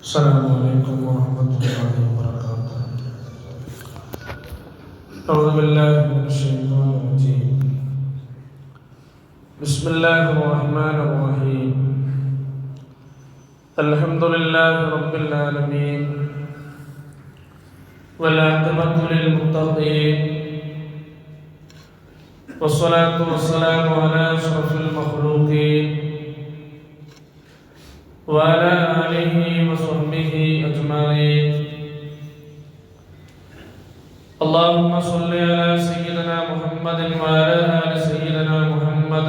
السلام عليكم ورحمة الله وبركاته. أعوذ بالله من الشيطان الرجيم. بسم الله الرحمن الرحيم. الحمد لله رب العالمين. والعاقبة للمتقين. والصلاة والسلام على أشرف المخلوقين. وعلى آله وصحبه أجمعين. اللهم صل على سيدنا محمد وعلى آل سيدنا محمد.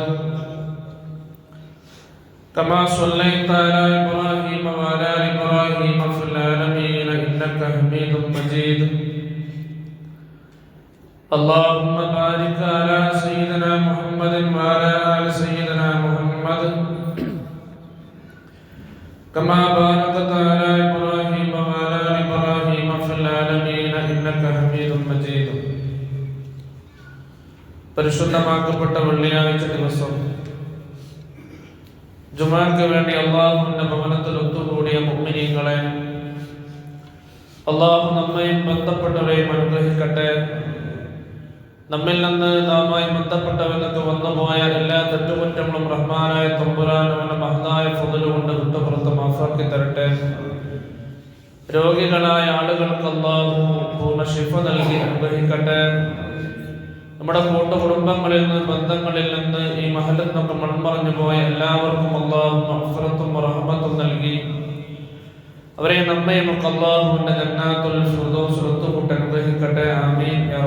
كما صليت على إبراهيم وعلى آل إبراهيم في العالمين إنك حميد مجيد. اللهم بارك على سيدنا محمد وعلى آل سيدنا كما باركت على إبراهيم وعلى آل إبراهيم في العالمين إنك حميد مجيد പരിശുദ്ധമാക്കപ്പെട്ട വെള്ളിയാഴ്ച ദിവസം ജുമാക്ക് വേണ്ടി അള്ളാഹുവിന്റെ ഭവനത്തിൽ ഒത്തുകൂടിയ മുമ്മിനീങ്ങളെ അള്ളാഹു നമ്മയും ബന്ധപ്പെട്ടവരെയും അനുഗ്രഹിക്കട്ടെ നമ്മിൽ നിന്ന് നാമായി ബന്ധപ്പെട്ടവനൊക്കെ വന്നുപോയ എല്ലാ തെറ്റുകുറ്റങ്ങളും റഹ്മാനായ തമ്പുരാനവന്റെ മഹതായ ഫുതലുകൊണ്ട് വിട്ടുപുറത്ത് മാഫാക്കി തരട്ടെ. രോഗികളായ ആളുകൾക്ക് പൂർണ ശിഫ നൽകി അനുഗ്രഹിക്കട്ടെ. നമ്മുടെ കൂട്ടുകുടുംബങ്ങളിൽ നിന്ന് ബന്ധങ്ങളിൽ നിന്ന് ഈ മഹലിൽ നിന്നൊക്കെ മൺമറഞ്ഞു പോയ എല്ലാവർക്കും അള്ളാഹു മഹഫറത്തും റഹ്മത്തും നൽകി. അവരെ നമ്മയും അള്ളാഹുവിന്റെ ജന്നാത്തുൽ ഫിർദൗസ് ഒത്തുകൂട്ട് അനുഗ്രഹിക്കട്ടെ. ആമീൻ. യാ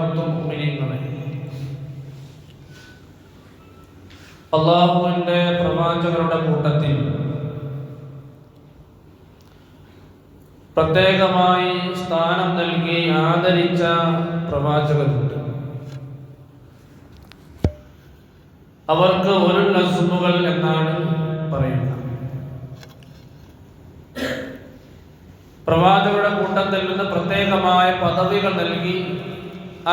മുത്തുമിനിങ്ങളെ അള്ളാഹുവിന്റെ പ്രവാചകരുടെ കൂട്ടത്തിൽ പ്രത്യേകമായി സ്ഥാനം നൽകി ആദരിച്ച പ്രവാചകരുണ്ട്. അവർക്ക് ഒരു നസുമുകൾ എന്നാണ് പറയുന്നത് പ്രവാചകരുടെ കൂട്ടത്തിൽ നിന്ന് പ്രത്യേകമായ പദവികൾ നൽകി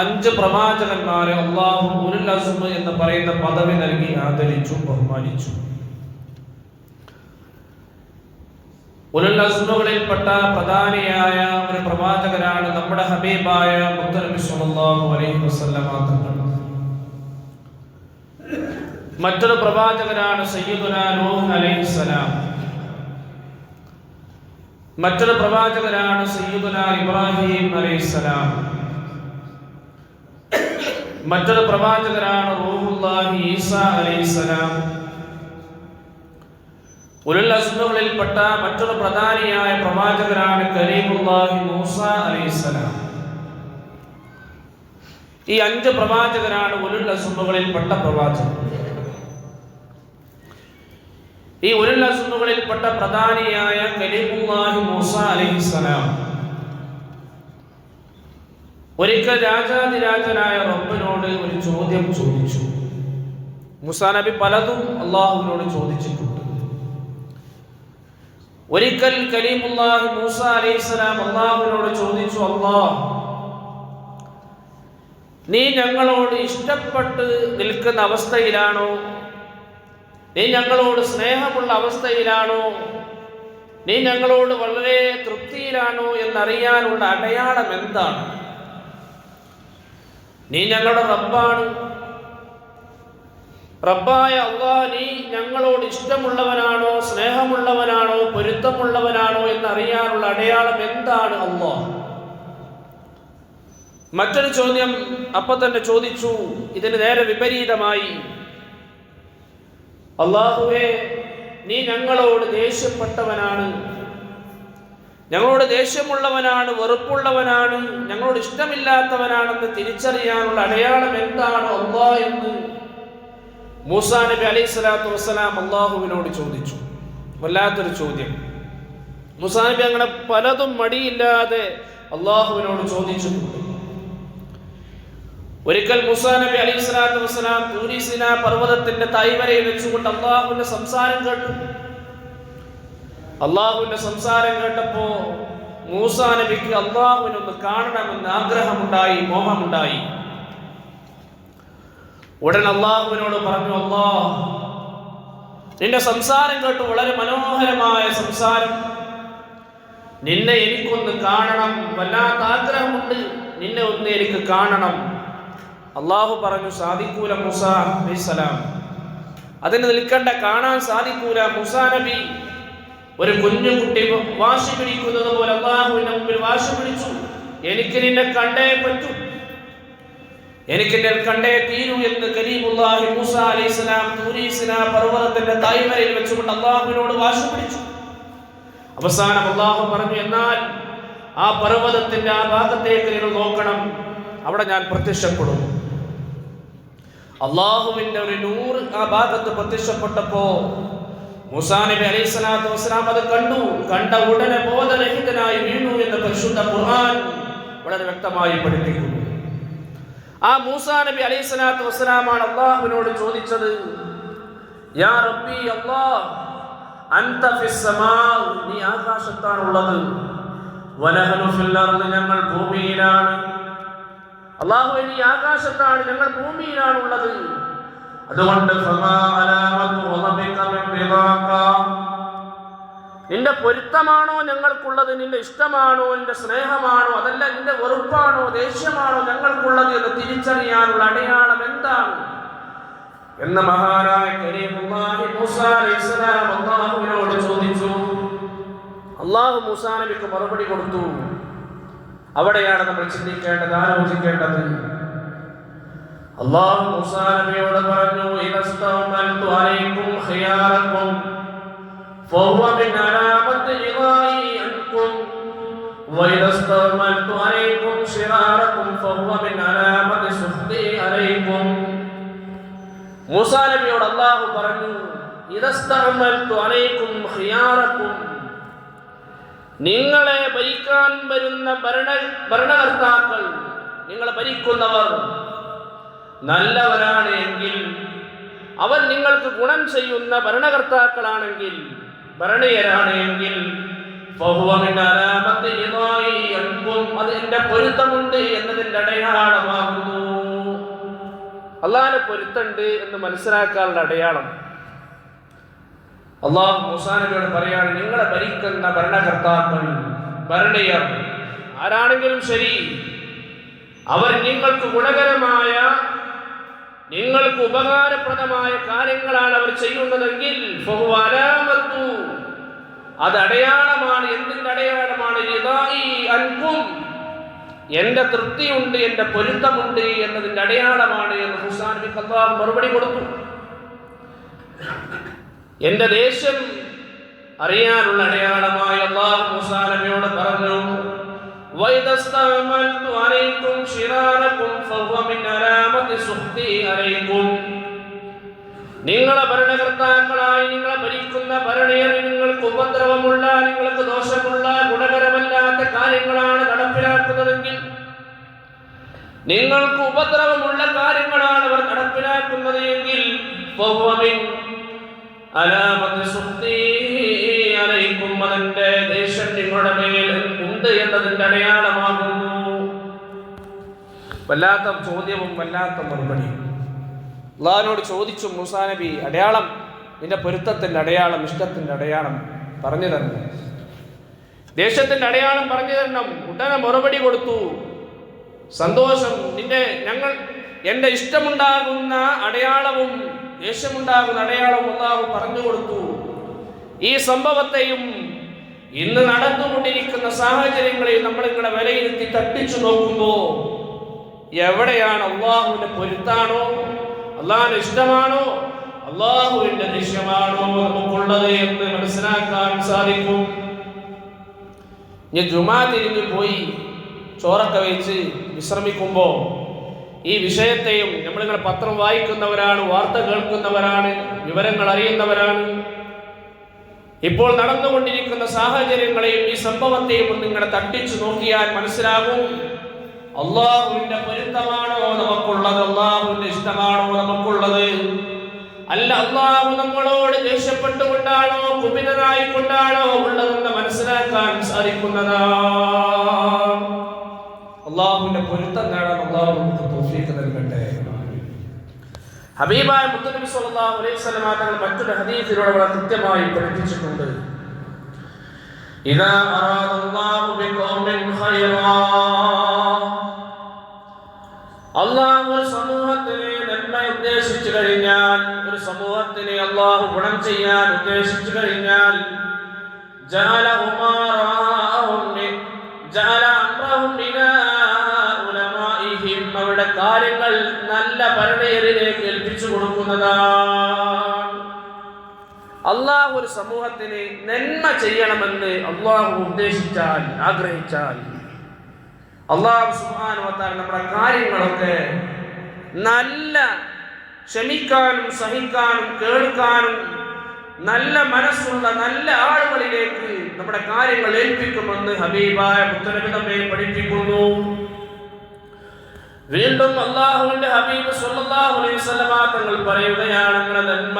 അഞ്ച് പ്രവാചകന്മാരെ അള്ളാഹു ഉരുൽ അസുമ് എന്ന് പറയുന്ന പദവി നൽകി ആദരിച്ചു ബഹുമാനിച്ചു. ഉലുൽ അസ്മുകളിൽപ്പെട്ട പ്രധാനിയായ ഒരു പ്രവാചകരാണ് നമ്മുടെ ഹബീബായ മുത്തനബി സല്ലല്ലാഹു അലൈഹി വസല്ലമ തങ്ങൾ. മറ്റൊരു പ്രവാചകനാണ് സയ്യിദുന നൂഹ് അലൈഹിസ്സലാം മറ്റൊരു പ്രവാചകരാണ് സയ്യിദുന ഇബ്രാഹിം അലൈഹിസ്സലാം. മറ്റൊരു പ്രവാചകരാണ് റൂഹുല്ലാഹി ഈസ അലൈഹിസ്സലാം. ഉലുൽ അസ്മുകളിൽപ്പെട്ട മറ്റൊരു പ്രധാനിയായ പ്രവാചകരാണ് കരീമുല്ലാഹി മൂസ അലൈഹിസ്സലാം. ഈ അഞ്ച് പ്രവാചകരാണ് ഉലുൽ അസ്മുകളിൽപ്പെട്ട പ്രവാചകർ ഈ ഒരു അസ്മുകളിൽപ്പെട്ട പ്രധാനിയായ മൂസ അലൈഹിസ്സലാം ഒരിക്കൽ രാജാതിരാജനായ റബ്ബിനോട് ഒരു ചോദ്യം ചോദിച്ചു. മുസാ നബി പലതും അള്ളാഹുവിനോട് ചോദിച്ചിട്ടുണ്ട്. ഒരിക്കൽ കലീമുല്ലാഹി മൂസ അലൈഹിസ്സലാം അള്ളാഹുവിനോട് ചോദിച്ചു അള്ളാഹ് നീ ഞങ്ങളോട് ഇഷ്ടപ്പെട്ട് നിൽക്കുന്ന അവസ്ഥയിലാണോ നീ ഞങ്ങളോട് സ്നേഹമുള്ള അവസ്ഥയിലാണോ? നീ ഞങ്ങളോട് വളരെ തൃപ്തിയിലാണോ എന്നറിയാനുള്ള അടയാളം എന്താണ്? നീ ഞങ്ങളുടെ റബ്ബാണ്. റബ്ബായ അള്ളാ നീ ഞങ്ങളോട് ഇഷ്ടമുള്ളവനാണോ സ്നേഹമുള്ളവനാണോ പൊരുത്തമുള്ളവനാണോ എന്നറിയാനുള്ള അടയാളം എന്താണ് അള്ളാ? മറ്റൊരു ചോദ്യം അപ്പൊ തന്നെ ചോദിച്ചു. ഇതിന് നേരെ വിപരീതമായി. അള്ളാഹുവേ നീ ഞങ്ങളോട് ദേഷ്യപ്പെട്ടവനാണ്. ഞങ്ങളോട് ദേഷ്യമുള്ളവനാണ് വെറുപ്പുള്ളവനാണ് ഞങ്ങളോട് ഇഷ്ടമില്ലാത്തവനാണെന്ന് തിരിച്ചറിയാനുള്ള അടയാളം എന്താണ് അള്ളാ എന്ന് മൂസാ നബി അലൈഹി സ്വലാത്തു വസ്സലാം അള്ളാഹുവിനോട് ചോദിച്ചു. വല്ലാത്തൊരു ചോദ്യം. മൂസാ നബി അങ്ങനെ പലതും മടിയില്ലാതെ അള്ളാഹുവിനോട് ചോദിച്ചിട്ടുണ്ട് ഒരിക്കൽ മുസാ നബി അലൈഹി സ്വലാത്തു വസ്സലാം തൂരിസിന പർവതത്തിന്റെ തൈവരയിൽ വെച്ചുകൊണ്ട് അള്ളാഹുവിന്റെ സംസാരം കേട്ടു. അള്ളാഹുവിന്റെ സംസാരം കേട്ടപ്പോ മൂസാ നബിക്ക് അള്ളാഹുവിനൊന്ന് കാണണമെന്ന് ആഗ്രഹമുണ്ടായി മോഹമുണ്ടായി. ഉടൻ അള്ളാഹുവിനോട് പറഞ്ഞു അള്ളാഹ് നിന്റെ സംസാരം കേട്ട് വളരെ മനോഹരമായ സംസാരം. നിന്നെ എനിക്കൊന്ന് കാണണം വല്ലാത്ത ആഗ്രഹമുണ്ട്. നിന്നെ ഒന്ന് എനിക്ക് കാണണം. അള്ളാഹു പറഞ്ഞു സാദിക്കൂല മുസ അലൈഹിസ്സലാം അതിന് നിൽക്കണ്ട കാണാൻ സാധിക്കൂല മുസാ നബി. ഒരു കുഞ്ഞു കുട്ടി വാശി പിടിക്കുന്നത് പോലെ അള്ളാഹുവിന്റെ മുമ്പിൽ വാശി പിടിച്ചു. എനിക്ക് നിന്നെ കണ്ടേ പറ്റൂ. എനിക്ക് നിന്നെ കണ്ടേ തീരൂ എന്ന് കരീമുല്ലാഹി മൂസ അലൈഹിസ്സലാം തൂരീസിന പർവതത്തിന്റെ തായ്വരയിൽ വെച്ചുകൊണ്ട് അള്ളാഹുവിനോട് വാശി പിടിച്ചു. അവസാനം അള്ളാഹു പറഞ്ഞു എന്നാൽ ആ പർവതത്തിന്റെ ആ ഭാഗത്തേക്ക് നിങ്ങൾ നോക്കണം. അവിടെ ഞാൻ പ്രത്യക്ഷപ്പെടും. അള്ളാഹുവിന്റെ ഒരു നൂറ് ആ ഭാഗത്ത് പ്രത്യക്ഷപ്പെട്ടപ്പോ മൂസാ നബി അലൈഹി സ്വലാത്തു വസ്സലാം അത് കണ്ടു. കണ്ട ഉടനെ ബോധരഹിതനായി വീണു എന്ന് പരിശുദ്ധ ഖുർആൻ വളരെ വ്യക്തമായി പഠിപ്പിക്കുന്നു. ആ മൂസാ നബി അലൈഹി സ്വലാത്തു വസ്സലാമാണ് അള്ളാഹുവിനോട് ചോദിച്ചത് യാ റബ്ബി അല്ലാഹ് അൻത ഫിസ്സമാ നീ ആകാശത്താണുള്ളത്. വനഹനു ഫിൽ അർദ് ഞങ്ങൾ ഭൂമിയിലാണ്. അള്ളാഹു ഈ ആകാശത്താണ് ഞങ്ങൾ ഭൂമിയിലാണുള്ളത്. അതുകൊണ്ട്. നിന്റെ പൊരുത്തമാണോ ഞങ്ങൾക്കുള്ളത് നിന്റെ ഇഷ്ടമാണോ നിന്റെ സ്നേഹമാണോ അതല്ല നിന്റെ വെറുപ്പാണോ ദേഷ്യമാണോ ഞങ്ങൾക്കുള്ളത് എന്ന് തിരിച്ചറിയാനുള്ള അടയാളം എന്താണ്? എന്ന് മഹാനായ അള്ളാഹു മൂസാ മറുപടി കൊടുത്തു. അവിടെയാണ് നമ്മൾ ചിന്തിക്കേണ്ടത് ആലോചിക്കേണ്ടത് അള്ളാഹു മൂസാ നബിയോട് പറഞ്ഞു ഇദസ്തഅമൽതു അലൈക്കും ഖിയാറക്കും فهو من علامة رضائي عنكم وإذا استعملت عليكم شراركم فهو من علامة سخطي عليكم മൂസാ നബിയോട് അള്ളാഹു പറഞ്ഞു ഇതസ്തഅമൽതു അലൈക്കും ഖിയാറക്കും നിങ്ങളെ ഭരിക്കാൻ വരുന്ന ഭരണ ഭരണകർത്താക്കൾ നിങ്ങളെ ഭരിക്കുന്നവർ നല്ലവരാണ് എങ്കിൽ അവർ നിങ്ങൾക്ക് ഗുണം ചെയ്യുന്ന ഭരണകർത്താക്കളാണെങ്കിൽ ഭരണീയരാണ് എങ്കിൽ. അത് എന്റെ പൊരുത്തമുണ്ട് എന്നതിന്റെ അടയാളമാകുന്നു അള്ളാഹിന്റെ പൊരുത്തമുണ്ട് എന്ന് മനസ്സിലാക്കാനുള്ള അടയാളം അള്ളാഹു മൂസാനബിയോട് പറയാണ് നിങ്ങളെ ഭരിക്കുന്ന ഭരണകർത്താക്കൾ ഭരണയർ ആരാണെങ്കിലും ശരി അവർ നിങ്ങൾക്ക് ഗുണകരമായ നിങ്ങൾക്ക് ഉപകാരപ്രദമായ കാര്യങ്ങളാണ് അവർ ചെയ്യുന്നതെങ്കിൽ. അത് അടയാളമാണ് എന്തിന്റെ അടയാളമാണ്? അൻപും എന്റെ തൃപ്തിയുണ്ട് എന്റെ പൊരുത്തമുണ്ട് എന്നതിന്റെ അടയാളമാണ് എന്ന് ഹുസാൻ മറുപടി കൊടുത്തു. എന്റെ ദേശം അറിയാനുള്ള അടയാളമായി അള്ളാഹു പറഞ്ഞു ഫഹുവ മിൻ നിങ്ങളെ ഭരണകർത്താക്കളായി നിങ്ങളെ ഭരിക്കുന്ന ഭരണയിൽ നിങ്ങൾക്ക് ഉപദ്രവമുള്ള നിങ്ങൾക്ക് ദോഷമുള്ള ഗുണകരമല്ലാത്ത കാര്യങ്ങളാണ് നടപ്പിലാക്കുന്നതെങ്കിൽ നിങ്ങൾക്ക് ഉപദ്രവമുള്ള കാര്യങ്ങളാണ് അവർ നടപ്പിലാക്കുന്നത് എങ്കിൽ അതിന്റെ ദേശം നിങ്ങളുടെ മേൽ ഉണ്ട് എന്നതിന്റെ അടയാളമാകുന്നു. വല്ലാത്ത ചോദ്യവും വല്ലാത്ത മറുപടിയും. അള്ളാഹിനോട് ചോദിച്ചു മൂസാ നബി അടയാളം നിന്റെ പൊരുത്തത്തിന്റെ അടയാളം ഇഷ്ടത്തിന്റെ അടയാളം പറഞ്ഞു തരണം. ദേശത്തിന്റെ അടയാളം പറഞ്ഞു തരണം. ഉടനെ മറുപടി കൊടുത്തു. സന്തോഷം നിന്റെ ഞങ്ങൾ എന്റെ ഇഷ്ടമുണ്ടാകുന്ന അടയാളവും ദേഷ്യമുണ്ടാകുന്ന അടയാളം അള്ളാഹു പറഞ്ഞു കൊടുത്തു. ഈ സംഭവത്തെയും ഇന്ന് നടന്നുകൊണ്ടിരിക്കുന്ന സാഹചര്യങ്ങളെയും നമ്മൾ ഇങ്ങനെ വിലയിരുത്തി തട്ടിച്ചു നോക്കുമ്പോൾ എവിടെയാണ് അള്ളാഹുവിന്റെ പൊരുത്താണോ? അള്ളാഹിന്റെ ഇഷ്ടമാണോ? അള്ളാഹുവിന്റെ ദൃശ്യമാണോ നമുക്കുള്ളത് എന്ന് മനസ്സിലാക്കാൻ സാധിക്കും. ഞാൻ ജുമാ തിരിഞ്ഞു പോയി ചോറൊക്കെ വെച്ച് വിശ്രമിക്കുമ്പോൾ ഈ വിഷയത്തെയും നമ്മളിങ്ങനെ പത്രം വായിക്കുന്നവരാണ് വാർത്ത കേൾക്കുന്നവരാണ് വിവരങ്ങൾ അറിയുന്നവരാണ്. ഇപ്പോൾ നടന്നുകൊണ്ടിരിക്കുന്ന സാഹചര്യങ്ങളെയും ഈ സംഭവത്തെയും ഒന്ന് ഇങ്ങനെ തട്ടിച്ചു നോക്കിയാൽ മനസ്സിലാകും. അള്ളാഹുവിന്റെ പൊരുത്തമാണോ നമുക്കുള്ളത്? അള്ളാഹുവിന്റെ ഇഷ്ടമാണോ നമുക്കുള്ളത്? അല്ല അള്ളാഹു നമ്മളോട് ദേഷ്യപ്പെട്ടുകൊണ്ടാണോ കുപിതനായിക്കൊണ്ടാണോ ഉള്ളതെന്ന് മനസ്സിലാക്കാൻ സാധിക്കുന്നതാ? അള്ളാഹുവിന്റെ പൊരുത്തം നേടാൻ അള്ളാഹു നമുക്ക് തൗഫീഖ് നൽകട്ടെ ഹബീബായ മുത്തനബി സല്ലല്ലാഹു അലൈഹി വസല്ലമ തങ്ങൾ മറ്റൊരു ഹദീസിലൂടെ വളരെ കൃത്യമായി പഠിപ്പിച്ചിട്ടുണ്ട് ഇദാ അറാദല്ലാഹു ബിഖൗമിൻ ഖൈറാ അള്ളാഹു ഒരു സമൂഹത്തിന് നന്മ ഉദ്ദേശിച്ചു കഴിഞ്ഞാൽ ഒരു സമൂഹത്തിന് അള്ളാഹു ഗുണം ചെയ്യാൻ ഉദ്ദേശിച്ചു കഴിഞ്ഞാൽ ജാല ഉമാറാഹും ജാല അംറഹും ഇലാ. അവരുടെ കാര്യങ്ങൾ നല്ല ഭരണയറിലേക്ക് ഏൽപ്പിച്ചു കൊടുക്കുന്നതാണ്. അള്ളാഹു ഒരു സമൂഹത്തിന് നന്മ ചെയ്യണമെന്ന് അള്ളാഹു ഉദ്ദേശിച്ചാൽ ആഗ്രഹിച്ചാൽ അള്ളാഹു സുബാനുവത്താൽ നമ്മുടെ കാര്യങ്ങളൊക്കെ നല്ല ക്ഷമിക്കാനും സഹിക്കാനും കേൾക്കാനും നല്ല മനസ്സുള്ള നല്ല ആളുകളിലേക്ക് നമ്മുടെ കാര്യങ്ങൾ ഏൽപ്പിക്കുമെന്ന് ഹബീബായ മുത്തനബി നമ്മെ പഠിപ്പിക്കുന്നു. വീണ്ടും അള്ളാഹുവിന്റെ ഹബീബ് സല്ലല്ലാഹു അലൈഹി വസല്ലമ തങ്ങൾ പറയുകയാണ് അങ്ങനെ നന്മ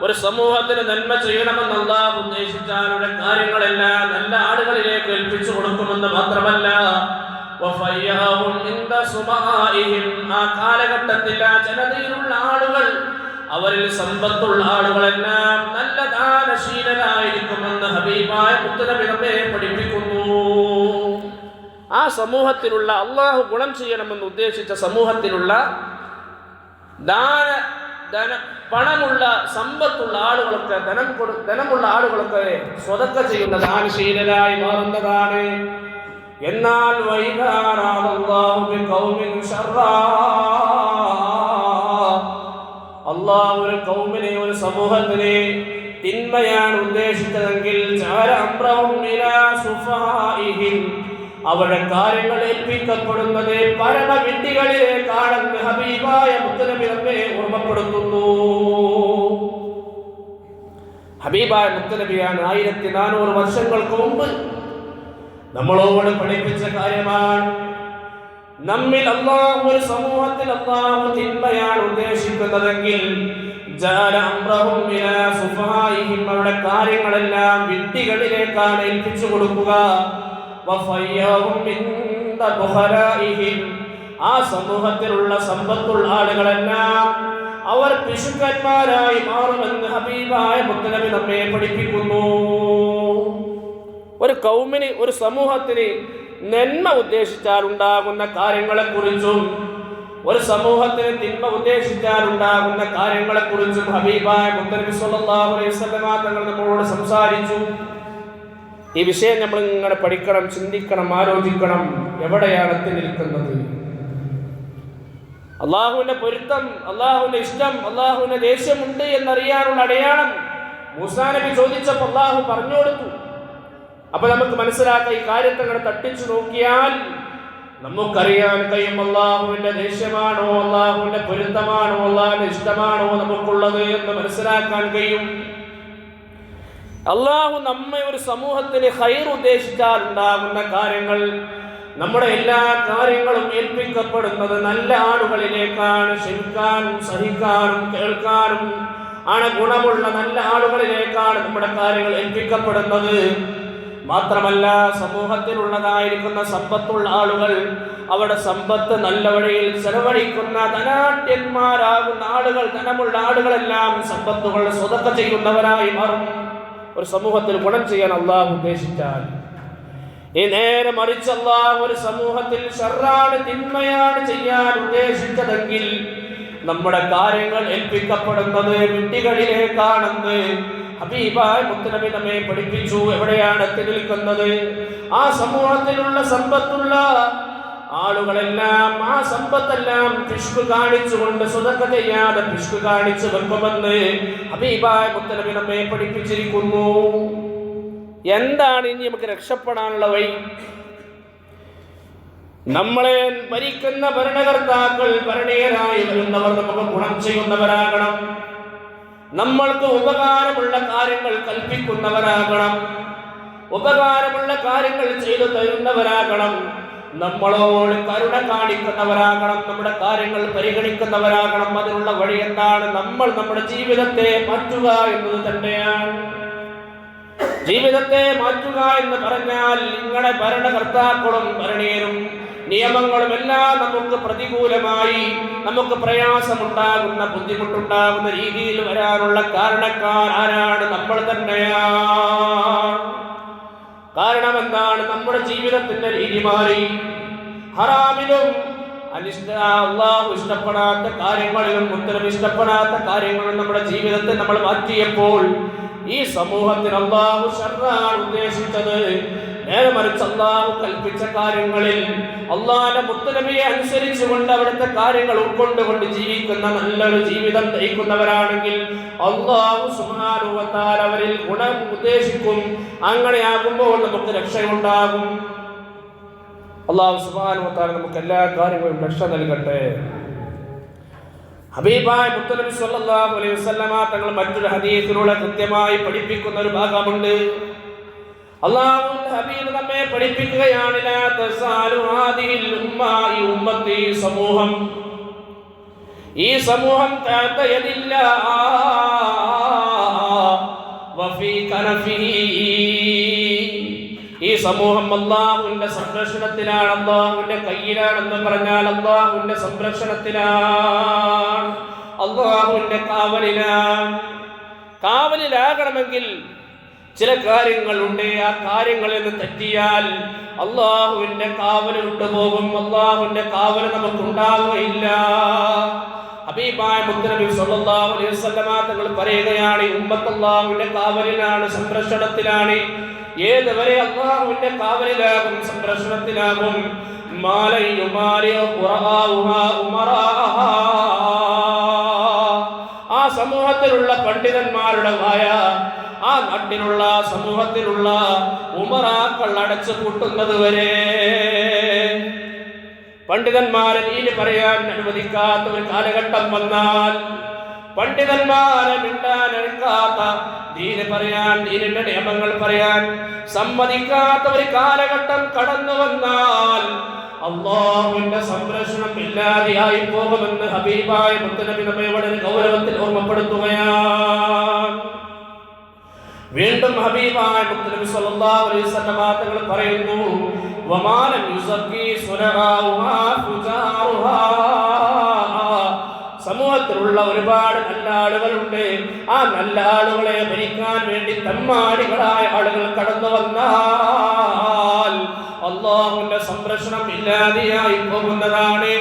ഒരു സമൂഹത്തിന് നന്മ ചെയ്യണമെന്ന് അള്ളാഹു ഉദ്ദേശിച്ചാൽ അവരുടെ കാര്യങ്ങളെല്ലാം നല്ല ആളുകളിലേക്ക് ഏൽപ്പിച്ചു കൊടുക്കുമെന്ന് മാത്രമല്ല. ആ ആളുകൾ അവരിൽ സമ്പത്തുള്ള ആളുകളെല്ലാം നല്ല ദാനശീലരായിരിക്കുമെന്ന് ഹബീബായ മുത്തനബി നമ്മെ പഠിപ്പിക്കുന്നു ആ സമൂഹത്തിലുള്ള അള്ളാഹു ഗുണം ചെയ്യണമെന്ന് ഉദ്ദേശിച്ച സമൂഹത്തിലുള്ള ദാന ധന പണമുള്ള സമ്പത്തുള്ള ആളുകളൊക്കെ ധനം കൊടു ധനമുള്ള ആളുകളൊക്കെ സ്വതക്ക ചെയ്യുന്ന ദാനശീലരായി മാറുന്നതാണ് എന്നാൽ. അള്ളാഹു ഒരു കൗമിനെ ഒരു സമൂഹത്തിനെ തിന്മയാണ് ഉദ്ദേശിച്ചതെങ്കിൽ ചാര അമ്രവും സുഫഹാഇഹിം. അവരുടെ കാര്യങ്ങൾ ഏൽപ്പിക്കപ്പെടുന്നത് പരമവിഡ്ഢികളിലേക്കാണെന്ന് ഹബീബായ മുത്തനബി നമ്മെ ഓർമ്മപ്പെടുത്തുന്നു ഹബീബായ മുത്തനബിയാണ് ആയിരത്തി നാനൂറ് വർഷങ്ങൾക്ക് മുമ്പ് നമ്മളോട് പഠിപ്പിച്ച കാര്യമാണ് നമ്മിൽ അള്ളാഹു ഒരു സമൂഹത്തിൽ അള്ളാഹു തിന്മയാണ് ഉദ്ദേശിക്കുന്നതെങ്കിൽ. അവരുടെ കാര്യങ്ങളെല്ലാം വിഡ്ഢികളിലേക്കാണ് ഏൽപ്പിച്ചു കൊടുക്കുക. ആ സമൂഹത്തിലുള്ള സമ്പത്തുള്ള ആളുകളെല്ലാം അവർ പിശുക്കന്മാരായി മാറുമെന്ന് ഹബീബായ മുത്തനബി നമ്മെ പഠിപ്പിക്കുന്നു. ഒരു കൗമിന് ഒരു സമൂഹത്തിന് നന്മ ഉദ്ദേശിച്ചാൽ ഉണ്ടാകുന്ന കാര്യങ്ങളെക്കുറിച്ചും ഒരു സമൂഹത്തിന് തിന്മ ഉദ്ദേശിച്ചാൽ ഉണ്ടാകുന്ന കാര്യങ്ങളെക്കുറിച്ചും ഹബീബായ മുത്തനബി സല്ലല്ലാഹു അലൈഹി വസല്ലമ തങ്ങൾ നമ്മളോട് സംസാരിച്ചു. ഈ വിഷയം നമ്മൾ ഇങ്ങനെ പഠിക്കണം ചിന്തിക്കണം ആലോചിക്കണം. എവിടെയാണ് എത്തി നിൽക്കുന്നത്? അള്ളാഹുവിന്റെ പൊരുത്തം അള്ളാഹുവിന്റെ ഇഷ്ടം അള്ളാഹുവിന്റെ ദേഷ്യമുണ്ട് എന്നറിയാനുള്ള അടയാളം മൂസാ നബി ചോദിച്ചപ്പോൾ അള്ളാഹു പറഞ്ഞു കൊടുത്തു. അപ്പൊ നമുക്ക് മനസ്സിലാക്ക ഈ കാര്യത്തെ തട്ടിച്ചു നോക്കിയാൽ നമുക്കറിയാൻ കഴിയും അള്ളാഹുവിന്റെ ദേഷ്യമാണോ അള്ളാഹുവിന്റെ പൊരുത്തമാണോ അള്ളാഹുവിന്റെ ഇഷ്ടമാണോ നമുക്കുള്ളത് എന്ന് മനസ്സിലാക്കാൻ കഴിയും. അള്ളാഹു നമ്മെ ഒരു സമൂഹത്തിന് ഹൈർ ഉദ്ദേശിച്ചാൽ ഉണ്ടാകുന്ന കാര്യങ്ങൾ നമ്മുടെ എല്ലാ കാര്യങ്ങളും ഏൽപ്പിക്കപ്പെടുന്നത് നല്ല ആളുകളിലേക്കാണ്. ക്ഷമിക്കാനും സഹിക്കാനും കേൾക്കാനും ആണ് ഗുണമുള്ള നല്ല ആളുകളിലേക്കാണ് നമ്മുടെ കാര്യങ്ങൾ ഏൽപ്പിക്കപ്പെടുന്നത്. മാത്രമല്ല സമൂഹത്തിലുള്ളതായിരിക്കുന്ന സമ്പത്തുള്ള ആളുകൾ അവരുടെ സമ്പത്ത് നല്ല വഴിയിൽ ചെലവഴിക്കുന്ന ധനാട്യന്മാരാകുന്ന ആളുകൾ ധനമുള്ള ആളുകളെല്ലാം സമ്പത്തുകൾ സ്വതക്ക ചെയ്യുന്നവരായി മാറും. ഒരു സമൂഹത്തിൽ ഗുണം ചെയ്യാൻ അള്ളാഹു ഉദ്ദേശിച്ചാൽ. ഈ നേരെ മറിച്ച് അള്ളാഹു ഒരു സമൂഹത്തിൽ ഷർറാണ് തിന്മയാണ് ചെയ്യാൻ ഉദ്ദേശിച്ചതെങ്കിൽ നമ്മുടെ കാര്യങ്ങൾ ഏൽപ്പിക്കപ്പെടുന്നത് വിഡ്ഢികളിലേക്കാണെന്ന് ഹബീബായ മുത്തനബി നമ്മെ പഠിപ്പിച്ചു എവിടെയാണ് എത്തി നിൽക്കുന്നത്. ആ സമൂഹത്തിലുള്ള സമ്പത്തുള്ള ആളുകളെല്ലാം ആ സമ്പത്തെല്ലാം പിഷ്കു കാണിച്ചുകൊണ്ട് സുതക്ക ചെയ്യാതെ പിഷ്കു കാണിച്ചു വെക്കുമെന്ന് ഹബീബായ മുത്തനബി നമ്മെ പഠിപ്പിച്ചിരിക്കുന്നു. എന്താണ് ഇനി നമുക്ക് രക്ഷപ്പെടാനുള്ള വഴി? നമ്മളെ ഭരിക്കുന്ന ഭരണകർത്താക്കൾ ഭരണീയരായി വരുന്നവർ നമുക്ക് ഗുണം ചെയ്യുന്നവരാകണം. നമ്മൾക്ക് ഉപകാരമുള്ള കാര്യങ്ങൾ കൽപ്പിക്കുന്നവരാകണം. ഉപകാരമുള്ള കാര്യങ്ങൾ ചെയ്തു തരുന്നവരാകണം. നമ്മളോട് കരുണ കാണിക്കുന്നവരാകണം നമ്മുടെ കാര്യങ്ങൾ പരിഗണിക്കുന്നവരാകണം. അതിനുള്ള വഴി എന്താണ്? നമ്മൾ നമ്മുടെ ജീവിതത്തെ മാറ്റുക എന്നത് തന്നെയാണ്. ജീവിതത്തെ മാറ്റുക എന്ന് പറഞ്ഞാൽ നിങ്ങളുടെ ഭരണകർത്താക്കളും ഭരണീയരും നിയമങ്ങളും എല്ലാം നമുക്ക് പ്രതികൂലമായി നമുക്ക് പ്രയാസമുണ്ടാകുന്ന ബുദ്ധിമുട്ടുണ്ടാകുന്ന രീതിയിൽ വരാനുള്ള കാരണക്കാർ ആരാണ്? നമ്മൾ തന്നെയാണ്. കാരണം എന്താണ് നമ്മുടെ ജീവിതത്തിന്റെ രീതി മാറി. ഹറാമിലും അനിഷ്ട അള്ളാഹു ഇഷ്ടപ്പെടാത്ത കാര്യങ്ങളിലും ഉത്തരം ഇഷ്ടപ്പെടാത്ത കാര്യങ്ങളും നമ്മുടെ ജീവിതത്തെ നമ്മൾ മാറ്റിയപ്പോൾ ഈ സമൂഹത്തിന് അള്ളാഹു ശർണാണ് ഉദ്ദേശിച്ചത്. നേരെ മറിച്ച് അള്ളാഹു കൽപ്പിച്ച കാര്യങ്ങളിൽ അള്ളാഹിന്റെ മുത്തലമിയെ അനുസരിച്ചുകൊണ്ട് അവിടുത്തെ കാര്യങ്ങൾ ഉൾക്കൊണ്ടുകൊണ്ട് ജീവിക്കുന്ന നല്ലൊരു ജീവിതം നയിക്കുന്നവരാണെങ്കിൽ അള്ളാഹു സുമാരൂപത്താൽ അവരിൽ ഗുണം ഉദ്ദേശിക്കും. അങ്ങനെയാകുമ്പോൾ നമുക്ക് രക്ഷയുണ്ടാകും. അള്ളാഹു സുബാനുവത്താൽ നമുക്ക് എല്ലാ കാര്യങ്ങളും രക്ഷ നൽകട്ടെ. ഹബീബായ മുത്തനബി സല്ലല്ലാഹു അലൈഹി വസല്ലമ തങ്ങൾ മറ്റൊരു ഹദീസിലൂടെ കൃത്യമായി പഠിപ്പിക്കുന്ന ഒരു ഭാഗമുണ്ട്. അള്ളാഹു ഹബീബ് നമ്മെ പഠിപ്പിക്കുകയാണ് സമൂഹം. ഈ സമൂഹം തഅത യദില്ല ഈ സമൂഹം അള്ളാഹുവിന്റെ സംരക്ഷണത്തിലാണ് അള്ളാഹുവിന്റെ കയ്യിലാണെന്ന് പറഞ്ഞാൽ അള്ളാഹുവിന്റെ സംരക്ഷണത്തിലാണ്. അള്ളാഹുവിന്റെ കാവലിലാണ്. കാവലിലാകണമെങ്കിൽ ചില കാര്യങ്ങളുണ്ട് ആ കാര്യങ്ങളിൽ നിന്ന് തെറ്റിയാൽ അള്ളാഹുവിന്റെ കാവൽ വിട്ടുപോകും. അള്ളാഹുവിന്റെ കാവൽ നമുക്കുണ്ടാവുകയില്ല. ഹബീബായ മുത്തനബി സല്ലല്ലാഹു അലൈഹി വസല്ലമ തങ്ങൾ പറയുകയാണ് ഉമ്മത്ത് അള്ളാഹുവിന്റെ കാവലിലാണ് സംരക്ഷണത്തിലാണ്. ഏതുവരെ അള്ളാഹുവിന്റെ കാവലിലാകും സംരക്ഷണത്തിലാകും? ആ സമൂഹത്തിലുള്ള പണ്ഡിതന്മാരുടെ വായ ആ നാട്ടിലുള്ള സമൂഹത്തിലുള്ള ഉമറാക്കൾ അടച്ചു കൂട്ടുന്നത് വരെ. പണ്ഡിതന്മാരെ ഇനി പറയാൻ അനുവദിക്കാത്ത ഒരു കാലഘട്ടം വന്നാൽ പണ്ഡിതന്മാരെ മിണ്ടാൻ എടുക്കാത്ത ദീന് പറയാൻ ദീനിന്റെ നിയമങ്ങൾ പറയാൻ സമ്മതിക്കാത്ത ഒരു കാലഘട്ടം കടന്നു വന്നാൽ അള്ളാഹുവിന്റെ സംരക്ഷണം ഇല്ലാതെയായി പോകുമെന്ന് ഹബീബായ മുത്തനബി വളരെ ഗൗരവത്തിൽ ഓർമ്മപ്പെടുത്തുകയാണ്. വീണ്ടും ഹബീബായ മുത്തനബി സല്ലല്ലാഹു അലൈഹി വസല്ലമ തങ്ങൾ പറയുന്നു വമാലം യുസക്കി സുനഹാഉഹാ ഫുജാറുഹാ. സമൂഹത്തിലുള്ള ഒരുപാട് നല്ല ആളുകളുണ്ട്. ആ നല്ല ആളുകളെ ഭരിക്കാൻ വേണ്ടി തമ്മാടികളായ ആളുകൾ കടന്നു വന്നാൽ അള്ളാഹുവിന്റെ സംരക്ഷണം ഇല്ലാതെയായി പോകുന്നതാണ്.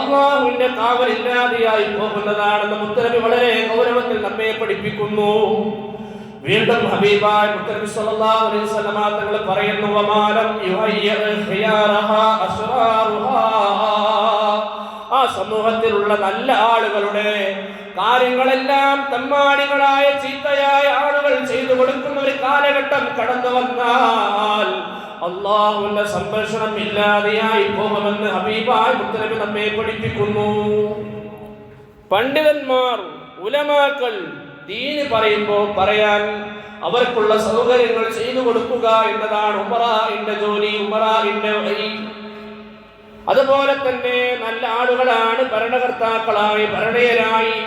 അള്ളാഹുവിന്റെ കാവൽ ഇല്ലാതെയായി പോകുന്നതാണെന്ന് മുത്തലബി വളരെ ഗൗരവത്തിൽ നമ്മെ പഠിപ്പിക്കുന്നു. വീണ്ടും ഹബീബായ മുത്തനബി സല്ലല്ലാഹു അലൈഹി വസല്ലമ തങ്ങൾ പറയുന്നു വമാലം യുഹയ്യ ഖിയാറഹ അസ്റാറുഹാ. ആ സമൂഹത്തിലുള്ള നല്ല ആളുകളുടെ കാര്യങ്ങളെല്ലാം തമ്മാടികളായ ചീത്തയായ ആളുകൾ ചെയ്തു കൊടുക്കുന്ന ഒരു കാലഘട്ടം കടന്നു വന്നാൽ അള്ളാഹുവിന്റെ സംരക്ഷണം ഇല്ലാതെയായി പോകുമെന്ന് ഹബീബായ മുത്തനബി നമ്മെ പഠിപ്പിക്കുന്നു. പണ്ഡിതന്മാർ ഉലമാക്കൾ ദീന് പറയുമ്പോൾ പറയാൻ അവർക്കുള്ള സൗകര്യങ്ങൾ ചെയ്തു കൊടുക്കുക എന്നതാണ് ഉമറാന്റെ ജോലി ഉമറാന്റെ വഴി. അതുപോലെ തന്നെ നല്ല ആളുകളാണ് ഭരണകർത്താക്കളായി ഭരണയരായി.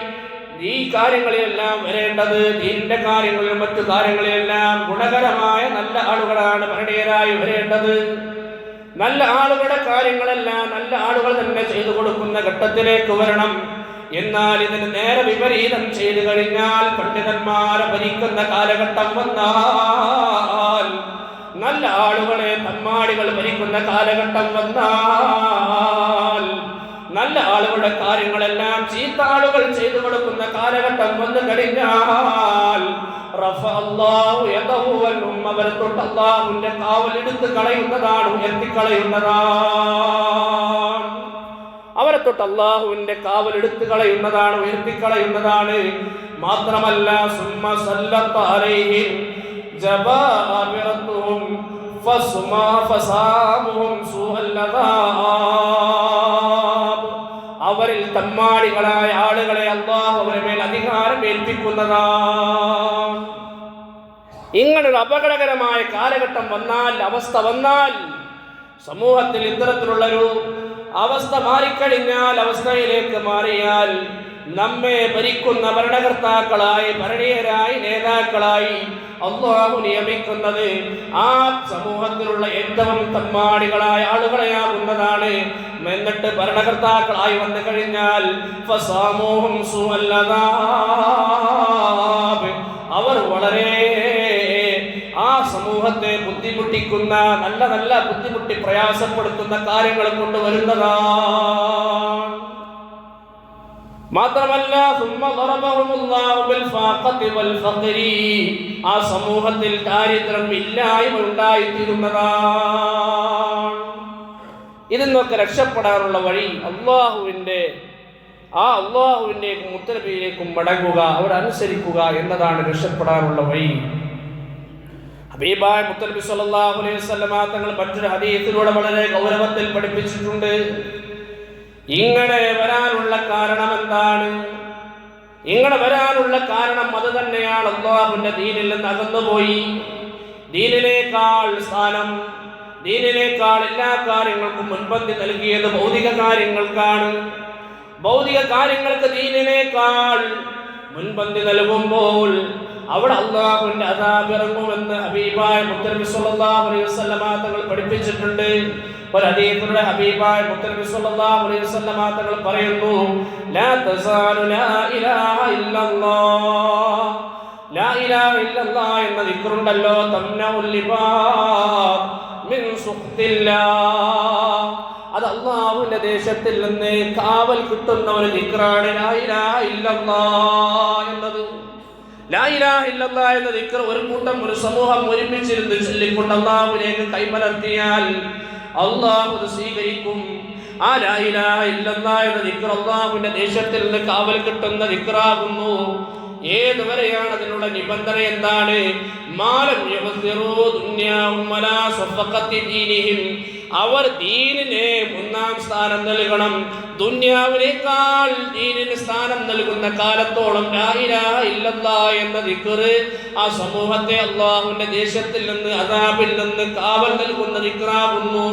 ഈ കാര്യങ്ങളിലെല്ലാം വരേണ്ടത് ദീനിന്റെ കാര്യങ്ങളിലും മറ്റു കാര്യങ്ങളിലെല്ലാം ഗുണകരമായ നല്ല ആളുകളാണ് ഭരണീയരായി വരേണ്ടത്. നല്ല ആളുകളുടെ കാര്യങ്ങളെല്ലാം നല്ല ആളുകൾ തന്നെ ചെയ്തു കൊടുക്കുന്ന ഘട്ടത്തിലേക്ക് വരണം. എന്നാൽ ഇതിന് നേരെ വിപരീതം ചെയ്തു കഴിഞ്ഞാൽ പണ്ഡിതന്മാരെ ഭരിക്കുന്ന കാലഘട്ടം വന്നാൽ നല്ല ആളുകളെ തമ്മാടികൾ ഭരിക്കുന്ന കാലഘട്ടം വന്നാൽ നല്ല ആളുകളുടെ കാര്യങ്ങളെല്ലാം ചീത്ത ആളുകൾ ചെയ്തു കൊടുക്കുന്ന കാലഘട്ടം വന്നു കഴിഞ്ഞാൽ അവരെ തൊട്ട് അല്ലാഹുവിന്റെ കാവൽ എടുത്ത് കളയുന്നതാണ് ഉയർത്തിക്കളയുന്നതാണ്. അവരെ തൊട്ട് അള്ളാഹുവിന്റെ കാവൽ എടുത്തു കളയുന്നതാണ് ഉയർത്തിക്കളയുന്നതാണ്. മാത്രമല്ല അവരിൽ തമ്മാടികളായ ആളുകളെ അള്ളാഹു അവരെ മേൽ അധികാരം ഏൽപ്പിക്കുന്നതാണ്. ഇങ്ങനൊരു അപകടകരമായ കാലഘട്ടം വന്നാൽ അവസ്ഥ വന്നാൽ സമൂഹത്തിൽ ഇത്തരത്തിലുള്ളൊരു അവസ്ഥ മാറിക്കഴിഞ്ഞാൽ അവസ്ഥയിലേക്ക് മാറിയാൽ നമ്മെ ഭരിക്കുന്ന ഭരണകർത്താക്കളായി ഭരണീയരായി നേതാക്കളായി അള്ളാഹു നിയമിക്കുന്നത് ആ സമൂഹത്തിലുള്ള ഏറ്റവും തമ്മാടികളായ ആളുകളെയാകുന്നതാണ് എന്നിട്ട് ഭരണകർത്താക്കളായി വന്നു കഴിഞ്ഞാൽ. അവർ വളരെ സമൂഹത്തെ ബുദ്ധിമുട്ടിക്കുന്ന നല്ല നല്ല ബുദ്ധിമുട്ടി പ്രയാസപ്പെടുത്തുന്ന കാര്യങ്ങൾ കൊണ്ടുവരുന്നതാണ്. മാത്രമല്ല ആ സമൂഹത്തിൽ ദാരിദ്ര്യം ഇല്ലായ്മ ഉണ്ടായിത്തീരുന്നതാണ്. ഇതിൽ നിന്നൊക്കെ രക്ഷപ്പെടാനുള്ള വഴി അള്ളാഹുവിന്റെ ആ അള്ളാഹുവിന്റെ മുത്തലബിയിലേക്കും മടങ്ങുക അവരനുസരിക്കുക എന്നതാണ് രക്ഷപ്പെടാനുള്ള വഴി. ഹബീബായ മുത്തലബി സല്ലല്ലാഹു അലൈഹി വസല്ലമ തങ്ങൾ മറ്റൊരു ഹദീസിലൂടെ വളരെ ഗൗരവത്തിൽ പഠിപ്പിച്ചിട്ടുണ്ട്. ഇങ്ങനെ വരാനുള്ള കാരണം എന്താണ്? ഇങ്ങനെ വരാനുള്ള കാരണം അത് തന്നെയാണ് അള്ളാഹുവിന്റെ ദീനിൽ നിന്ന് അകന്നുപോയി. ദീനിനേക്കാൾ സ്ഥാനം ദീനിലേക്കാൾ എല്ലാ കാര്യങ്ങൾക്കും മുൻപന്തി നൽകിയത് ഭൗതിക കാര്യങ്ങൾക്കാണ്. ഭൗതിക കാര്യങ്ങൾക്ക് ദീനിനേക്കാൾ മുൻപന്തി നൽകുമ്പോൾ അവിടെ അള്ളാഹുവിന്റെ അതാബ് ഇറങ്ങുമെന്ന് ഹബീബായ മുത്തനബി സല്ലല്ലാഹു അലൈഹി വസല്ലമ തങ്ങൾ പഠിപ്പിച്ചിട്ടുണ്ട്. ഒരു ഹദീസിലൂടെ ഹബീബായ മുത്തനബി സല്ലല്ലാഹു അലൈഹി വസല്ലമ തങ്ങൾ പറയുന്നു ലാ തസാലു ലാ ഇലാഹ ഇല്ലല്ലാഹ്. ലാ ഇലാഹ ഇല്ലല്ലാഹ് എന്ന ദിക്റുണ്ടല്ലോ. തംനഉൽ ലിബാബ് മിൻ സുഖ്തില്ലാഹ് അത് അള്ളാഹുവിന്റെ ദേശത്തിൽ നിന്ന് കാവൽ കിട്ടുന്ന ഒരു ദിക്റാണ് ലാ ഇലാഹ ഇല്ലല്ലാഹ് എന്നത്. എന്ന ദിക്ർ ഒരു കൂട്ടം ഒരു സമൂഹം ഒരുമിച്ചിരുന്ന് ചൊല്ലിക്കൊണ്ട് അള്ളാഹുലേക്ക് കൈമലർത്തിയാൽ അള്ളാഹു സ്വീകരിക്കും. ആ ലാ ഇലാഹ ഇല്ലല്ലാഹ് എന്ന ദിക്ർ അള്ളാഹുവിന്റെ ദേശത്തിൽ നിന്ന് കാവൽ കിട്ടുന്ന ദിക്റാകുന്നു. ഏതുവരെയാണ് അതിനുള്ള നിബന്ധന എന്താണ്? മാലം യവസിറൂ അവർ ദീനിനെ ഒന്നാം സ്ഥാനം നൽകണം. ദുന്യാവിനേക്കാൾ ദീനിന് സ്ഥാനം നൽകുന്ന കാലത്തോളം ലാ ഇലാഹ ഇല്ലല്ലാഹ് എന്ന ദിക്കറ് ആ സമൂഹത്തെ അള്ളാഹുവിന്റെ ദേശത്തിൽ നിന്ന് അതാബിൽ നിന്ന് കാവൽ നൽകുന്ന ദിക്കറാകുന്നു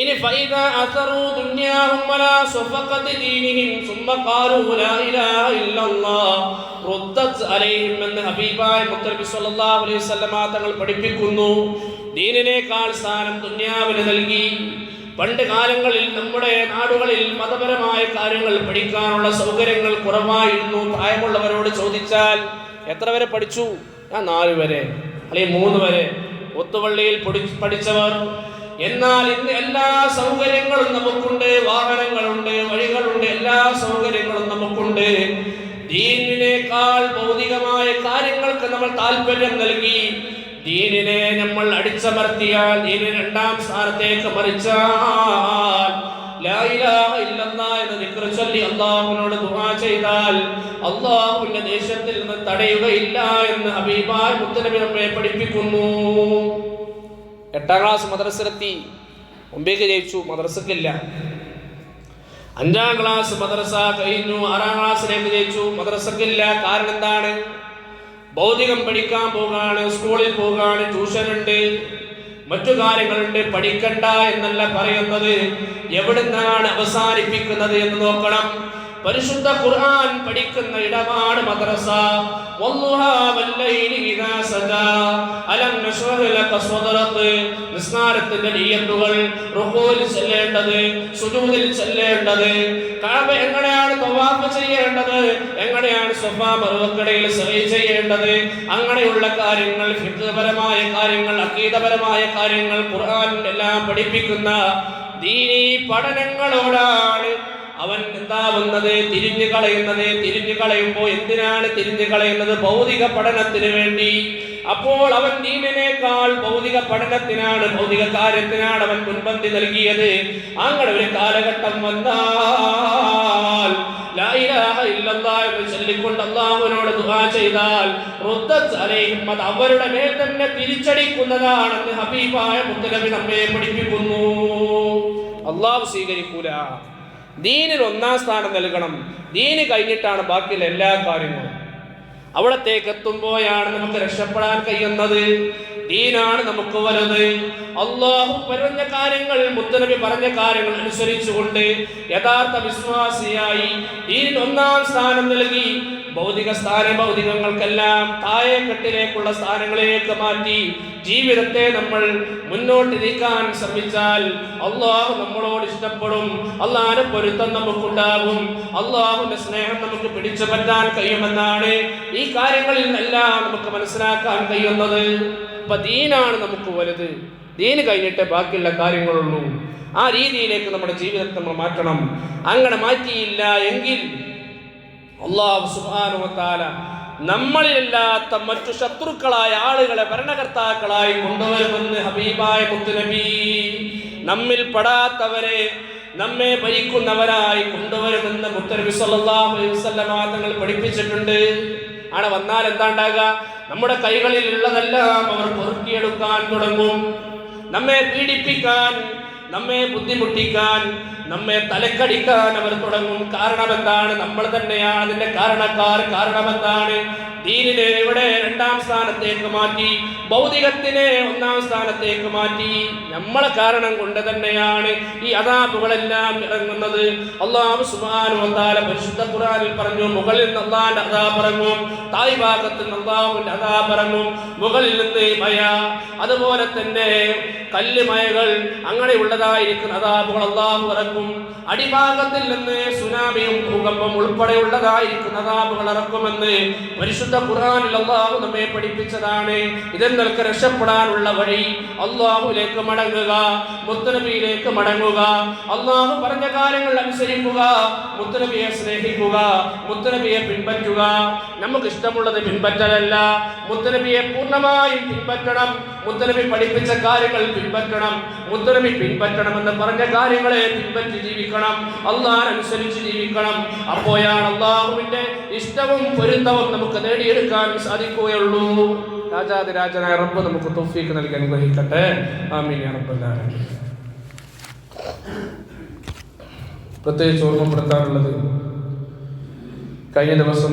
ഇനി ഫൈദ അസറു ദുന്യാഹും വലാ സ്വഫഖത്തി ദീനിഹിം സുമ്മ ഖാലു ലാ ഇലാഹ ഇല്ലല്ലാഹ് റുദ്ദത് അലൈഹിം എന്ന് ഹബീബായ മുത്തനബി സല്ലല്ലാഹു അലൈഹി വസല്ലമ തങ്ങൾ പഠിപ്പിക്കുന്നു. ദീനിനേക്കാൾ സ്ഥാനം ദുന്യാവിന് നൽകി. പണ്ട് കാലങ്ങളിൽ നമ്മുടെ നാടുകളിൽ മതപരമായ കാര്യങ്ങൾ പഠിക്കാനുള്ള സൗകര്യങ്ങൾ കുറവായിരുന്നു. പ്രായമുള്ളവരോട് ചോദിച്ചാൽ എത്ര വരെ പഠിച്ചു? ഞാൻ നാല് വരെ. അല്ലെങ്കിൽ മൂന്ന് വരെ. ഒത്തുപള്ളിയിൽ പഠിച്ചവർ? എന്നാൽ ഇന്ന് എല്ലാ സൗകര്യങ്ങളും നമുക്കുണ്ട്. വാഹനങ്ങളുണ്ട് വഴികളുണ്ട്. എല്ലാ സൗകര്യങ്ങളും നമുക്കുണ്ട്. ദീനിനേക്കാൾ ഭൗതികമായ കാര്യങ്ങൾക്ക് നമ്മൾ താല്പര്യം നൽകി. ദീനിനെ നമ്മൾ അടിച്ചമർത്തിയാൽ ദീനിനെ രണ്ടാം സ്ഥാനത്തേക്ക് മറിച്ചാൽ എന്ന ചൊല്ലി അള്ളാഹുവിനോട് ദുആ ചെയ്താൽ അള്ളാഹുവിന്റെ ദേശത്തിൽ നിന്ന് തടയുകയില്ല എന്ന് ഹബീബായ മുത്തനബി നമ്മെ പഠിപ്പിക്കുന്നു. എട്ടാം ക്ലാസ് മദ്രസയിലെത്തി. മുമ്പേക്ക് ജയിച്ചു. മദ്രസക്കില്ല. അഞ്ചാം ക്ലാസ് മദ്രസ കഴിഞ്ഞു. ആറാം ക്ലാസ്സിലേക്ക് ജയിച്ചു. മദ്രസക്കില്ല. കാരണം എന്താണ്? ഭൗതികം പഠിക്കാൻ പോകാണ് സ്കൂളിൽ പോകാണ് ട്യൂഷൻ ഉണ്ട് മറ്റു കാര്യങ്ങളുണ്ട്. പഠിക്കണ്ട എന്നല്ല പറയുന്നത്. എവിടുന്നാണ് അവസാനിപ്പിക്കുന്നത് എന്ന് നോക്കണം. പരിശുദ്ധ ഖുർആൻ പഠിക്കുന്ന ഇടമാണ് മദ്രസ. നിസ്കാരത്തിന്റെ നിയത്തുകൾ റുഹൂൽ ചെല്ലേണ്ടത് സുജൂദിൽ ചെല്ലേണ്ടത്. കഅബ എങ്ങനെയാണ് തവാഫ് ചെയ്യേണ്ടത്? എങ്ങനെയാണ് സഫാ മറുവക്കടയിൽ സഹി ചെയ്യേണ്ടത്? അങ്ങനെയുള്ള കാര്യങ്ങൾ ഫിഖ്ഹപരമായ കാര്യങ്ങൾ അഖീദപരമായ കാര്യങ്ങൾ ഖുർആൻ എല്ലാം പഠിപ്പിക്കുന്ന ദീനീ പഠനങ്ങളോടാണ് അവൻ എന്താവുന്നത് തിരിഞ്ഞു കളയുന്നത്. തിരിഞ്ഞു കളയുമ്പോൾ എന്തിനാണ് തിരിഞ്ഞു കളയുന്നത്? ഭൗതിക പഠനത്തിന് വേണ്ടി. അപ്പോൾ അവൻ ദീനിനേക്കാൾ ഭൗതിക പഠനത്തിനാണ് ഭൗതിക കാര്യത്തിനാണ് അവൻ മുൻപന്തി നൽകിയത്. അങ്ങനെ ഒരു കാലഘട്ടം വന്നാൽ ചൊല്ലിക്കൊണ്ട് അള്ളാഹുവിനോട് ദുആ ചെയ്താൽ അത് അവരുടെ മേൽ തന്നെ തിരിച്ചടിക്കുന്നതാണെന്ന് ഹബീബായ മുത്തലബി നമ്മെ പഠിപ്പിക്കുന്നു. അള്ളാഹു സ്വീകരിക്കൂല. ദീനിൽ ഒന്നാം സ്ഥാനം നൽകണം. ദീന് കഴിഞ്ഞിട്ടാണ് ബാക്കിയുള്ള എല്ലാ കാര്യങ്ങളും. അവിടത്തേക്ക് എത്തുമ്പോഴാണ് നമുക്ക് രക്ഷപ്പെടാൻ കഴിയുന്നത്. ദീനാണ് നമുക്ക് വലുത് അള്ളാഹു പറഞ്ഞ കാര്യങ്ങൾ മുത്തനബി പറഞ്ഞ കാര്യങ്ങൾ അനുസരിച്ചുകൊണ്ട് യഥാർത്ഥ വിശ്വാസിയായി ഈ ഒന്നാം സ്ഥാനം നൽകി ഭൗതിക സ്ഥാന ഭൗതികങ്ങൾക്കെല്ലാം താഴെക്കെട്ടിലേക്കുള്ള സ്ഥാനങ്ങളിലേക്ക് മാറ്റി ജീവിതത്തെ നമ്മൾ മുന്നോട്ട് നീക്കാൻ ശ്രമിച്ചാൽ അള്ളാഹു നമ്മളോട് ഇഷ്ടപ്പെടും. അള്ളാഹിന്റെ പൊരുത്തം നമുക്കുണ്ടാകും. അള്ളാഹുവിന്റെ സ്നേഹം നമുക്ക് പിടിച്ചു പറ്റാൻ കഴിയുമെന്നാണ് ഈ കാര്യങ്ങളിൽ നിന്നെല്ലാം നമുക്ക് മനസ്സിലാക്കാൻ കഴിയുന്നത്. അപ്പൊ ദീനാണ് നമുക്ക് വലുത്. ദീന് കഴിഞ്ഞിട്ട് ബാക്കിയുള്ള കാര്യങ്ങളുള്ളൂ. ആ രീതിയിലേക്ക് നമ്മുടെ ജീവിതത്തെ നമ്മൾ മാറ്റണം. അങ്ങനെ മാറ്റിയില്ല എങ്കിൽ അള്ളാഹു സുബാനുവത്താല നമ്മളിലല്ലാത്ത മറ്റു ശത്രുക്കളായ ആളുകളെ ഭരണകർത്താക്കളായി കൊണ്ടുവരുമെന്ന് ഹബീബായ മുത്തുനബി. നമ്മിൽ പെടാത്തവരെ നമ്മെ ഭരിക്കുന്നവരായി കൊണ്ടുവരുമെന്ന് മുത്തനബി സല്ലല്ലാഹു അലൈഹി വസല്ലമ തങ്ങൾ പഠിപ്പിച്ചിട്ടുണ്ട്. ആണ് വന്നാൽ എന്താ ഉണ്ടാകുക നമ്മുടെ കൈകളിൽ ഉള്ളതെല്ലാം അവർ പൊറുക്കിയെടുക്കാൻ തുടങ്ങും. നമ്മെ പീഡിപ്പിക്കാൻ നമ്മെ ബുദ്ധിമുട്ടിക്കാൻ നമ്മെ തലക്കടിക്കാൻ അവർ തുടങ്ങും. കാരണമെന്താണ്? നമ്മൾ തന്നെയാണ് അതിന്റെ കാരണക്കാർ. കാരണം എന്താണ് ദീനിനെ ഇവിടെ രണ്ടാം സ്ഥാനത്തേക്ക് മാറ്റി ഭൗതികത്തിനെ ഒന്നാം സ്ഥാനത്തേക്ക് മാറ്റി. നമ്മളെ കാരണം കൊണ്ട് തന്നെയാണ് ഈ അതാബുകളെല്ലാം ഇറങ്ങുന്നത്. അള്ളാഹു സുബാനു വന്നാല പരിശുദ്ധ ഖുറാനിൽ പറഞ്ഞു മുകളിൽ നിന്ന് അതാ പറഞ്ഞു തായ് ഭാഗത്ത് നിന്ന് അതാ പറഞ്ഞു മുകളിൽ നിന്ന് മയ അതുപോലെ തന്നെ കല്ല് മയകൾ അങ്ങനെയുള്ളതായിരിക്കുന്ന അതാബുകൾ അള്ളാഹു ഇറക്കും. അടിഭാഗത്തിൽ നിന്ന് സുനാമിയും ഭൂകമ്പം ഉൾപ്പെടെയുള്ളതായിരിക്കുന്ന അതാബുകൾ ഇറക്കുമെന്ന് പരിശുദ്ധ ഖുർആനിൽ അള്ളാഹു നമ്മെ പഠിപ്പിച്ചതാണ്. ഇതെന്നൊക്കെ രക്ഷപ്പെടാനുള്ള വഴി. അള്ളാഹുലേക്ക് മടങ്ങുക മുത്തനബിയിലേക്ക് മടങ്ങുക. അള്ളാഹു പറഞ്ഞ കാര്യങ്ങൾ അനുസരിക്കുക മുത്തനബിയെ സ്നേഹിക്കുക മുത്തനബിയെ പിൻപറ്റുക. നമുക്ക് ഇഷ്ടമുള്ളത് പിൻപറ്റലല്ല. മുത്തനബിയെ പൂർണമായും പിൻപറ്റണം. മുത്തനബി പഠിപ്പിച്ച കാര്യങ്ങൾ പിൻപറ്റണം. മുത്തനബി പിൻപറ്റണമെന്ന് പറഞ്ഞ കാര്യങ്ങളെ പിൻപറ്റി ജീവിക്കണം. അള്ളാഹനുസരിച്ച് ജീവിക്കണം. അപ്പോഴാണ് അള്ളാഹുവിന്റെ ഇഷ്ടവും പൊരുത്തവും നമുക്ക് നേടിയെടുക്കാൻ സാധിക്കുകയുള്ളൂ രാജാതിരാജനായ റബ്ബ് നമുക്ക് തൊഫീക്ക് നൽകി അനുഗ്രഹിക്കട്ടെ റബ്ബൽ ആലമീൻ. പ്രത്യേകിച്ച് ഓർമ്മപ്പെടുത്താറുള്ളത് കഴിഞ്ഞ ദിവസം